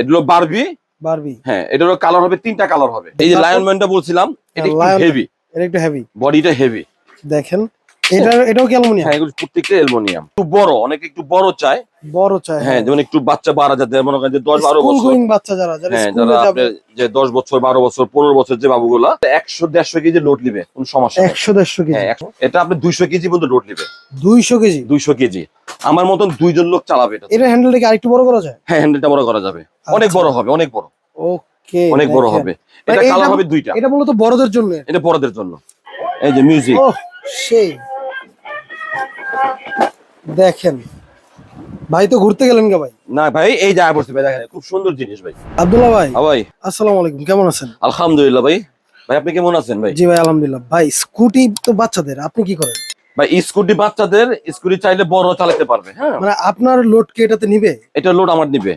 এটা হলো Barbie. Barbie. হ্যাঁ এটা হলো কালার হবে তিনটা কালার হবে। এই যে? লায়ন ম্যানটা বলছিলাম এটা একটু হেভি এটা একটু হেভি বডিটা হেভি দেখেন এটা এটাও কি অ্যালুমিনিয়াম? হ্যাঁ এগুলো প্রত্যেকটা অ্যালুমিনিয়াম। একটু বড় অনেক একটু বড় চায়। বড় চাই হ্যাঁ। যেমন একটু বাচ্চা বাড়া যাতে মনে করেন যে বছর। বাচ্চা যারা যারা হ্যাঁ স্কুলে যাবে। যে দশ বছর বছর যে বাবুগুলা কেজি লোড নিবে কোন সমস্যা নেই। একশো দেড়শো কেজি। হ্যাঁ এটা আপনি কেজি পর্যন্ত লোড নিবে। দুইশো কেজি? দুইশো কেজি। আমার মতন দুইজন লোক চালাবে এটা। এটা হ্যান্ডেলটা কি আরেকটু বড় করা যায়? হ্যাঁ হ্যান্ডেলটা বড় করা যাবে। অনেক আচ্ছা। বড় হবে অনেক বড়। ওকে অনেক বড় হবে। এটা মানে কালার হবে দুইটা। এটা মূলত বড়দের জন্য। এটা বড়দের জন্য। এই যে মিউজিক সেই। দেখেন। ভাই তো ঘুরতে গেলেন কে ভাই? না ভাই এই জায়গা পড়ছে ভাই দেখেন খুব সুন্দর জিনিস ভাই। আব্দুল্লাহ ভাই হ্যাঁ ভাই। আসসালামু আলাইকুম কেমন আছেন? আলহামদুলিল্লাহ ভাই। ভাই আপনি কেমন আছেন ভাই? জি ভাই আলহামদুলিল্লাহ। ভাই স্কুটি তো বাচ্চাদের আপনি কি করেন? ভাই স্কুটি বাচ্চাদের স্কুটি চাইলে বড় চালাতে পারবে হ্যাঁ। মানে আপনার লোড কে এটাতে নিবে? এটা লোড আমার নিবে।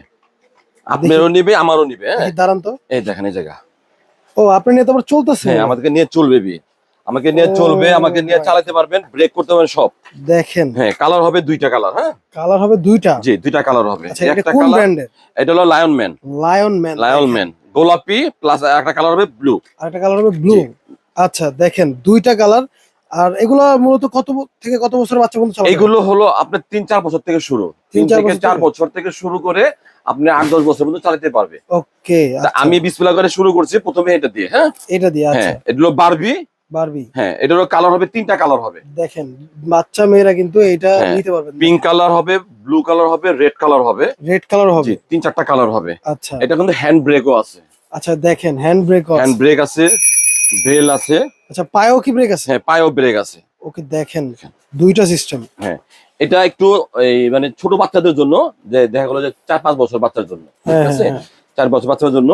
আপনারও নিবে আমারও নিবে হ্যাঁ। দাঁড়ান তো। এই দেখেন এই জায়গা। ও আপনি নিয়ে তো আবার চলতেছে। হ্যাঁ আমাদেরকে নিয়ে চলবে বি আমাকে নিয়ে চলবে আমাকে নিয়ে চালাতে পারবেন ব্রেক করতে পারবেন সব। দেখেন। হ্যাঁ কালার হবে দুইটা কালার হ্যাঁ? কালার হবে দুইটা? জি দুইটা কালার হবে। আচ্ছা একটা কালার এটা হলো lion man lion man lion man গোলাপি প্লাস একটা কালার হবে ব্লু আর একটা কালার হবে ব্লু আচ্ছা দেখেন দুইটা কালার আর এগুলো মূলত কত থেকে কত বছর বাচ্চা পর্যন্ত চালাবে এইগুলো হলো আপনার তিন চার বছর থেকে শুরু। তিন, থেকে চার বছর থেকে শুরু করে আপনি আট দশ বছর পর্যন্ত চালাতে পারবে। ওকে আমি বিসমিল্লাহ করে শুরু করছি প্রথমে এটা দিয়ে হ্যাঁ? এটা দিয়ে আচ্ছা। হ্যাঁ এটা হলো বারবি বারবি। হ্যাঁ এটা হলো কালার হবে তিনটা কালার হবে। দেখেন বাচ্চা মেয়েরা কিন্তু এটা হ্যাঁ, নিতে পারবেন পিঙ্ক কালার হবে ব্লু কালার হবে রেড কালার হবে। রেড কালার হবে? তিন চারটা কালার হবে। আচ্ছা। এটা কিন্তু হ্যান্ড ব্রেকও আছে। আচ্ছা দেখেন হ্যান্ড ব্রেক হ্যান্ড ব্রেক আছে বেল আছে। আচ্ছা পায়েও কি ব্রেক আছে? হ্যাঁ পায়েও ব্রেক আছে। ওকে দেখেন দুইটা সিস্টেম হ্যাঁ এটা একটু এই মানে ছোট বাচ্চাদের জন্য যে দেখা গেলো যে চার পাঁচ বছর বাচ্চার জন্য ঠিক হ্যাঁ আছে? হ্যাঁ চার বছর বাচ্চার জন্য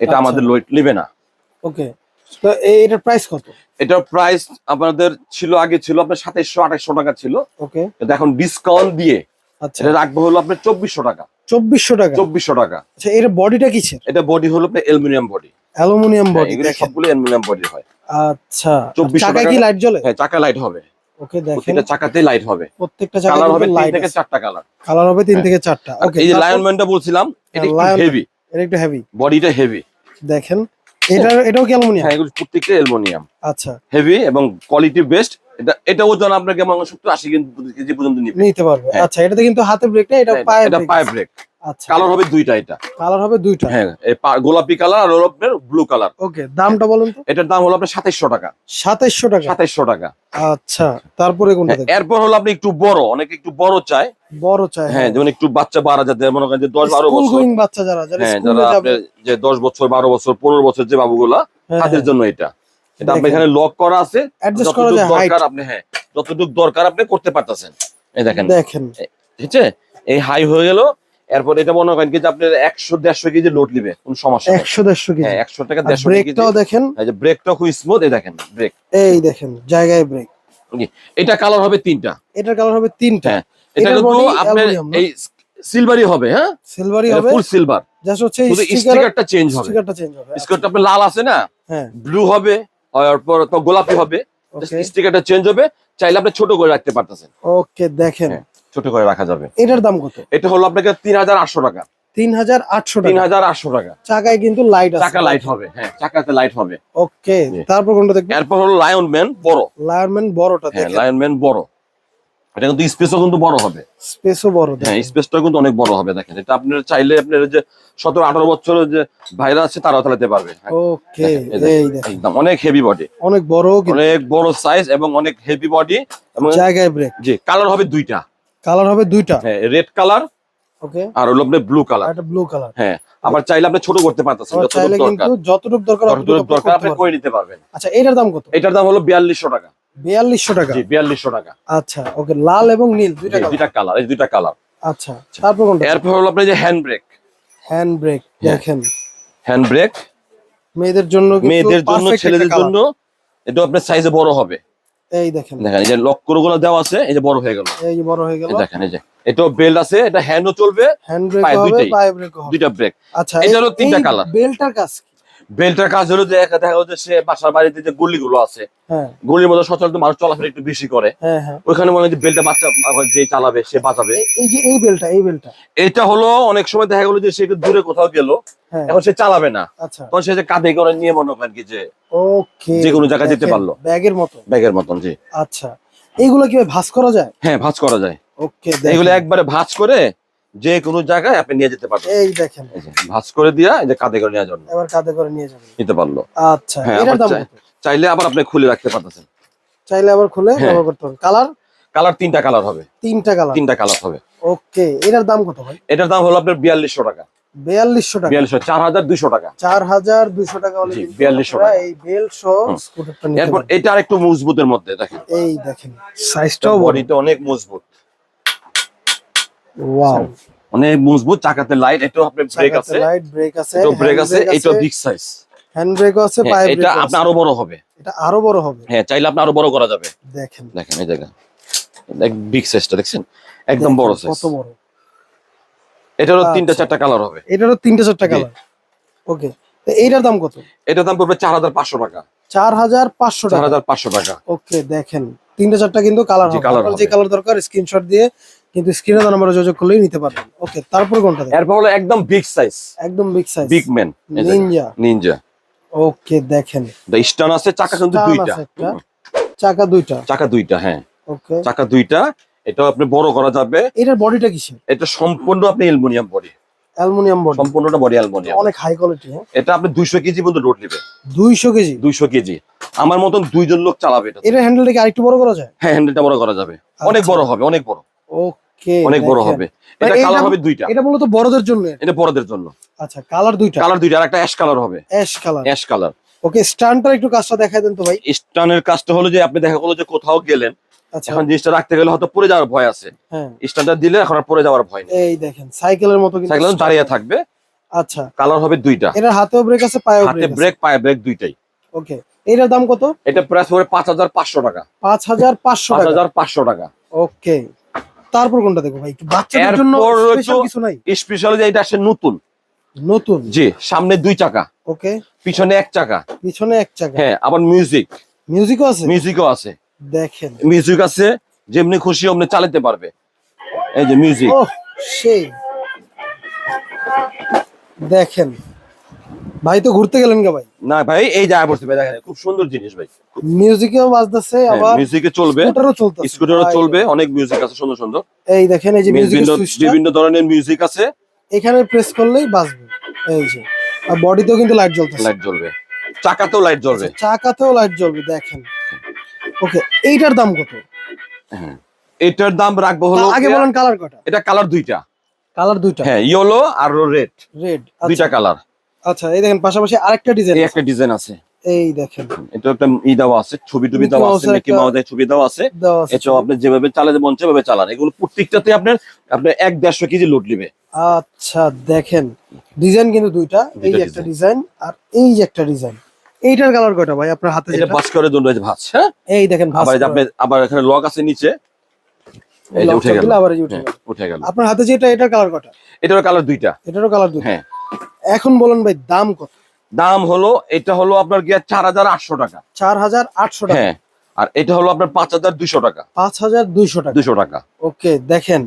এটা আচ্ছা। আমাদের লোড নেবে না। ওকে তো এটার প্রাইস কত? এটার প্রাইস আপনাদের ছিল আগে ছিল আপনার সাতাইশশো আঠাইশশো টাকা ছিল। ওকে। কিন্তু এখন ডিসকাউন্ট দিয়ে আচ্ছা। এটা রাখব হলো আপনার চব্বিশশো টাকা। চব্বিশশো টাকা? চব্বিশশো টাকা। আচ্ছা এর বডিটা কিসের? এটা বডি হলো আপনার অ্যালুমিনিয়াম বডি অ্যালুমিনিয়াম বডি এগুলো সবগুলো অ্যালুমিনিয়াম বডি হয়। আচ্ছা। 2400 চাকায় কি লাইট জ্বলে? হ্যাঁ চাকা লাইট হবে। ওকে দেখেন। প্রত্যেকটা চাকাতেই লাইট হবে। প্রত্যেকটা কালার হবে তিন লাইট থেকে চারটা কালার কালার হবে তিন হ্যাঁ। থেকে চারটা। ওকে এই যে লায়ন ম্যানটা বলছিলাম এটা হ্যাঁ, হেভি এটা একটু হেভি বডিটা হেভি দেখেন। এটা এটাও কি অ্যালুমিনিয়াম? হ্যাঁ এগুলো প্রত্যেকটা অ্যালুমিনিয়াম। আচ্ছা। হেভি এবং কোয়ালিটি বেস্ট এটা এটা ওজন আপনাকে হয় সত্তর আশি কেজি পর্যন্ত নিতে পারবে। হ্যাঁ। আচ্ছা এটাতে কিন্তু হাতে ব্রেক না এটা হ্যাঁ, পায়ে এটা ব্রেক পায়ে ব্রেক কালার হবে দুইটা এটা। কালার হবে দুইটা? হ্যাঁ গোলাপি কালার আর আপনার ব্লু কালার ওকে দামটা বলুন তো। এটার দাম হলো আপনার সাতাইশশো টাকা। সাতাইশশো টাকা? সাতাইশশো টাকা। আচ্ছা তারপরে কোনটা হ্যাঁ, এরপর হলো আপনি একটু বড় অনেক একটু বড় চায়। বড় চাই হ্যাঁ যেমন একটু বাচ্চা বাড়া যাতে মনে করেন যে দশ বারো বছর। বাচ্চা যারা হ্যাঁ যারা যে দশ বছর বারো বছর পনেরো বছর যে বাবুগুলা হ্যাঁ, তাদের হ্যাঁ। জন্য এটা। এটা আপনি এখানে লক করা আছে যতটুকু দরকার আপনি হ্যাঁ যতটুকু দরকার আপনি করতে পারতেছেন। এই দেখেন। দেখেন। ঠিক আছে? এই হাই হয়ে গেল এরপর এটা মনে করেন কি যে আপনার একশো দেড়শো কেজি লোড নিবে কোন সমস্যা একশো দেড়শো কেজি। হ্যাঁ একশো টাকা আর দেড়শো কেজি। ব্রেকটাও দেখেন। এই যে ব্রেকটা খুব স্মুথ এই দেখেন ব্রেক এই দেখেন জায়গায় ব্রেক এটা কালার হবে তিনটা। এটার কালার হবে তিনটা। হ্যাঁ এটা কিন্তু আপনার এই সিলভারই হবে হ্যাঁ? সিলভারই হবে। ফুল সিলভার জাস্ট হচ্ছে স্টিকারটা চেঞ্জ হবে। স্টিকারটা চেঞ্জ হবে স্টিকারটা আপনার লাল আছে না? হ্যাঁ। ব্লু হবে তারপর তো গোলাপি হবে। স্টিকারটা চেঞ্জ হবে। চাইলে আপনি ছোট করে রাখতে পারতেছেন। ওকে দেখেন। হ্যাঁ। ছোট করে রাখা যাবে। এটার দাম কত? এটা হলো আপনাকে তিন হাজার আটশো টাকা। তিন হাজার আটশো তিন হাজার আটশো টাকা। চাকায় কিন্তু লাইট চাকা লাইট হবে হ্যাঁ চাকাতে লাইট হবে। ওকে তারপর কোনটা দেখবেন এরপর হলো লায়ন ম্যান বড়। লায়ারম্যান বড়টা হ্যাঁ লায়ন ম্যান বড়। এটা কিন্তু স্পেসও কিন্তু বড় হবে। স্পেসও বড় হ্যাঁ স্পেসটা কিন্তু অনেক বড় হবে দেখেন। এটা আপনার চাইলে আপনার যে সতেরো আঠারো বছরের যে ভাইরা আছে তারাও চালাতে পারবে। হ্যাঁ, ওকে একদম অনেক হেভি বডি অনেক বড় অনেক বড় সাইজ এবং অনেক হেভি বডি এবং জায়গায় ব্রেক জি কালার হবে দুইটা। কালার হবে দুইটা। হ্যাঁ রেড কালার ওকে আর হলো আপনার ব্লু কালার এটা ব্লু কালার হ্যাঁ আবার চাইলে আপনি ছোট করতে পারতেছেন যতটুকু দরকার। কিন্তু যতটুকু দরকার যতটুকু দরকার আপনি করে নিতে পারবেন। আচ্ছা এটার দাম কত? এটার দাম হলো বিয়াল্লিশশো টাকা। বিয়াল্লিশশো টাকা। জি বিয়াল্লিশশো টাকা। আচ্ছা ওকে লাল এবং নীল দুইটা কালার দুইটা কালার এই দুইটা কালার আচ্ছা তারপর কোনটা? এরপর হলো আপনার যে হ্যান্ড ব্রেক হ্যান্ড ব্রেক। দেখেন। হ্যান্ড ব্রেক মেয়েদের জন্য মেয়েদের জন্য ছেলেদের জন্য এটা আপনার সাইজে বড় হবে। এই দেখেন। দেখেন এই যে লক করে গুলো দেওয়া আছে এই যে বড় হয়ে গেল। এই যে বড় হয়ে গেল। দেখেন এই যে। এটা বেল্ট আছে এটা হ্যান্ডও চলবে হ্যান্ড ব্রেক হবে। পায়ে ব্রেক হবে। দুইটা ব্রেক আচ্ছা এটারও তিনটা কালার বেলটার কাজ? বেল্টের কাজ হলো যে দেখা যাচ্ছে সে বাসার বাড়িতে যে গলিগুলো আছে হ্যাঁ। গলির মধ্যে সচরাচর মানুষ চলাফেরা একটু বেশি করে। হ্যাঁ হ্যাঁ। ওইখানে মনে হয় বেলটা বাচ্চা যে চালাবে সে বাঁচাবে। এই- যে এই বেলটা এই বেলটা এটা হলো অনেক সময় দেখা গেলো যে সে একটু দূরে কোথাও গেল এখন সে চালাবে না। আচ্ছা। তখন সে যে কাঁধে করে নিয়ে মনে করেন কি যে যে কোনো জায়গায় যেতে পারল। ব্যাগের মতো। ব্যাগের মতন জি। আচ্ছা। এইগুলো কি ভাঁজ করা যায়? হ্যাঁ ভাঁজ করা যায়। ওকে এগুলো একবারে ভাঁজ করে যে কোনো জায়গায় আপনি নিয়ে যেতে পারবেন। এই দেখেন। ভাঁজ করে দিয়া এই যে কাঁধে করে নেওয়ার জন্য। এবার কাঁধে করে নিয়ে যাবেন। নিতে পারল। আচ্ছা হ্যাঁ, এটার দাম কত? চাইলে আবার আপনি খুলে রাখতে পারতেছেন। চাইলে আবার খুলে হ্যাঁ। ব্যবহার করতে হবে কালার? কালার তিনটা কালার হবে। তিনটা কালার। তিনটা কালার হবে। ওকে এটার দাম কত ভাই? এটার দাম হলো আপনার বিয়াল্লিশশো টাকা। বিয়াল্লিশশো টাকা। বিয়াল্লিশশো চার হাজার দুইশো টাকা। চার হাজার দুইশো টাকা হলে জি, কিন্তু 4200 টাকা। এই বেল সহ স্কুটারটা নিতে এরপর এটা আরেকটু মজবুতের মধ্যে দেখেন। এই দেখেন সাইজটাও বড়। বডিটা অনেক মজবুত। ওয়াও অনেক মজবুত চাকাতে লাইট এটাও আপনার ব্রেক আছে। লাইট ব্রেক আছে এটাও ব্রেক আছে এটাও বিগ সাইজ হ্যান্ড ব্রেকও আছে পায়ে এটা ব্রেক আপনি আরও বড় হবে। এটা আরও বড় হবে। হ্যাঁ চাইলে আপনি আরও বড় করা যাবে। দেখেন। দেখেন এই জায়গা। বিগ সাইজটা দেখছেন? একদম বড় সাইজ কত বড়। এটারও তিনটা আচ্ছা। চারটা কালার হবে। এটারও তিনটা চারটা কালার ওকে এইটার দাম কত? এটার দাম পড়বে চার হাজার পাঁচশো টাকা। চার হাজার পাঁচশো চার হাজার পাঁচশো টাকা। ওকে দেখেন। তিনটা চারটা কিন্তু কালার হবে। যে কালার দরকার স্ক্রিনশট দিয়ে কিন্তু স্ক্রিনে দেওয়া নাম্বারে যোগাযোগ করলেই নিতে পারবেন। ওকে তারপর কোনটা এরপর হলো একদম বিগ সাইজ একদম big size big man ninja ninja okay দেখেন। দা স্টান আছে চাকা কিন্তু দুইটা। চাকা দুইটা। চাকা দুইটা হ্যাঁ। ওকে চাকা দুইটা এটা আপনি বড় করা যাবে। এটার বডিটা কিসের? এটা সম্পূর্ণ আপনি অ্যালুমিনিয়াম বডি অ্যালুমিনিয়াম বডি সম্পূর্ণটা বডি অ্যালুমিনিয়াম অনেক হাই কোয়ালিটি হ্যাঁ। এটা আপনি দুইশো কেজি পর্যন্ত লোড নেবে। দুইশো কেজি? দুইশো কেজি। আমার মতন দুইজন লোক চালাবে এটা। এটার হ্যান্ডেলটা কি আরেকটু বড় করা যায়? হ্যাঁ হ্যান্ডেলটা বড় করা যাবে। অনেক আচ্ছা। বড় হবে অনেক বড়। ওকে অনেক বড় হবে। এটা কালার হবে দুইটা। এটা মূলত বড়দের জন্য। এটা বড়দের জন্য। আচ্ছা কালার দুইটা। কালার দুইটা আর একটা অ্যাশ কালার হবে। Ash colour ash colour okay স্ট্যান্ডটার একটু কাজটা দেখাই দেন তো ভাই। স্টানের কাজটা হলো যে আপনি দেখা গেলো যে কোথাও গেলেন আচ্ছা। এখন জিনিসটা রাখতে গেলে হয়তো পড়ে যাওয়ার ভয় আছে। হ্যাঁ। স্ট্যান্ডটা দিলে এখন আর পড়ে যাওয়ার ভয় নেই। এই দেখেন সাইকেলের মতো কিন্তু সাইকেল দাঁড়িয়ে থাকবে। আচ্ছা। কালার হবে দুইটা। এটার হাতেও ব্রেক আছে পায়েও হাতে ব্রেক ব্রেক পায়ে ব্রেক দুইটাই। ওকে এটার দাম কত? এটা প্রাইস হাজার পাঁচশো টাকা। পাঁচ হাজার পাঁচশো টাকা। হাজার পাঁচশো টাকা। ওকে তারপর কোনটা দেখো ভাই? বাচ্চাদের জন্য স্পেশাল কিছু নাই? স্পেশাল যে এটা আসে নতুন। নতুন? জি সামনে দুই চাকা। ওকে। পিছনে এক চাকা। পিছনে এক চাকা। হ্যাঁ আবার মিউজিক মিউজিকও আছে? মিউজিকও আছে। দেখেন। মিউজিক আছে যেমনি খুশি অমনি চালাতে পারবে। এই যে মিউজিক ও সেই। দেখেন। ভাই তো ঘুরতে গেলেন কে ভাই? না ভাই এই জায়গা পড়ছে ভাই দেখেন খুব সুন্দর জিনিস ভাই। মিউজিকেও বাজতেছে আবার মিউজিকে চলবে স্কুটারও চলতেছে। স্কুটারও চলবে অনেক মিউজিক আছে সুন্দর সুন্দর। এই দেখেন এই যে মিউজিক বিভিন্ন ধরনের মিউজিক আছে। এখানে প্রেস করলেই বাজবে। এই যে আর বডিতেও কিন্তু লাইট জ্বলতেছে। লাইট জ্বলবে। চাকাতেও লাইট জ্বলবে। আচ্ছা, চাকাতেও লাইট জ্বলবে দেখেন। ওকে এইটার দাম কত? হ্যাঁ। এটার দাম রাখব হলো আগে বলেন কালার কটা। এটা কালার দুইটা। কালার দুইটা। হ্যাঁ ইয়েলো আর রেড রেড দুইটা কালার আচ্ছা এই দেখেন পাশাপাশি আরেকটা ডিজাইন এই একটা ডিজাইন আছে। এই দেখেন। এটা একটা ই দেওয়া আছে ছবি টুবি দেওয়া আছে মিকি মাউসের ছবি দেওয়া আছে। এটাও আপনি যেভাবে চালাতে মন সেভাবে চালান এগুলো প্রত্যেকটাতে আপনার আপনার এক দেড়শো কেজি লোড নেবে। আচ্ছা দেখেন ডিজাইন কিন্তু দুইটা এই একটা ডিজাইন আর এই যে একটা ডিজাইন এইটার কালার কয়টা ভাই? আপনার হাতে এটা যেটা বাস করে এই যে ভাঁজ হ্যাঁ? এই দেখেন ভাঁজ আবার। আপনি আবার এখানে লক আছে নিচে। এই যে উঠে গেল। আবার হ্যাঁ, গেল। উঠে গেল। আপনার হাতে যেটা এটার কালার কয়টা? এটারও কালার দুইটা। এটারও কালার দুইটা। হ্যাঁ। এখন বলেন ভাই দাম কত? দাম হলো এটা হলো আপনার গিয়া চার হাজার আটশো টাকা। চার হাজার আটশো টাকা। হ্যাঁ আর এটা হলো আপনার পাঁচ হাজার দুইশো টাকা। পাঁচ হাজার দুইশো টাকা। দুইশো টাকা। ওকে দেখেন।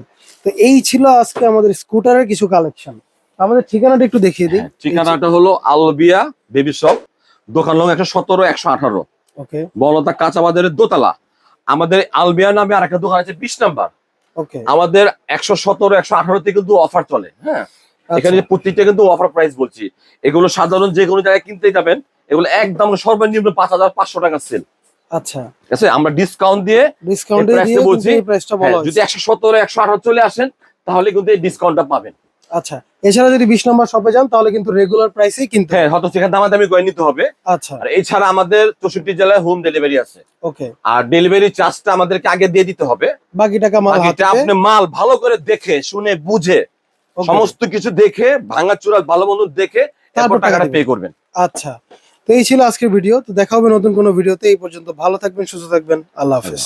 তো এই ছিল আজকে আমাদের স্কুটারের কিছু কালেকশন। আমাদের ঠিকানাটা একটু দেখিয়ে দিই। হ্যাঁ, ঠিকানাটা হলো আলবিয়া বেবি শপ দোকান লং একশো সতেরো একশো আঠারো। ওকে। বলতা কাঁচা বাজারের দোতলা। আমাদের আলবিয়া নামে আর একটা দোকান আছে বিশ নাম্বার। ওকে। আমাদের একশো সতেরো একশো আঠারোতে কিন্তু অফার চলে হ্যাঁ। এখানে যে প্রত্যেকটা কিন্তু অফার প্রাইস বলছি এগুলো সাধারণ যে কোনো জায়গায় কিনতে যাবেন এগুলো একদম সর্বনিম্ন পাঁচ হাজার পাঁচশো টাকা সেল আচ্ছা। আমরা ডিসকাউন্ট দিয়ে ডিসকাউন্ট দিয়ে বলছি। হ্যাঁ, যদি একশো সতেরো একশো আঠারো চলে আসেন তাহলে কিন্তু এই ডিসকাউন্টটা পাবেন। আচ্ছা। এছাড়া যদি বিশ নম্বর শপে যান তাহলে কিন্তু রেগুলার প্রাইসেই কিনতে। হ্যাঁ হয়তো সেখানে দামাদামি করে নিতে হবে। আচ্ছা। আর এছাড়া আমাদের চৌষট্টি জেলায় হোম ডেলিভারি আছে। ওকে। আর ডেলিভারি চার্জটা আমাদেরকে আগে দিয়ে দিতে হবে। বাকি টাকা মাল আপনি মাল ভালো করে দেখে শুনে বুঝে. সমস্ত কিছু দেখে ভাঙা চূড়া ভালো মন্দ দেখে তারপর তারপর টাকা টাকাটা পে করবেন। আচ্ছা তো এই ছিল আজকের ভিডিও তো দেখা হবে নতুন কোনো ভিডিওতে এই পর্যন্ত ভালো থাকবেন সুস্থ থাকবেন। আল্লাহ হাফেজ।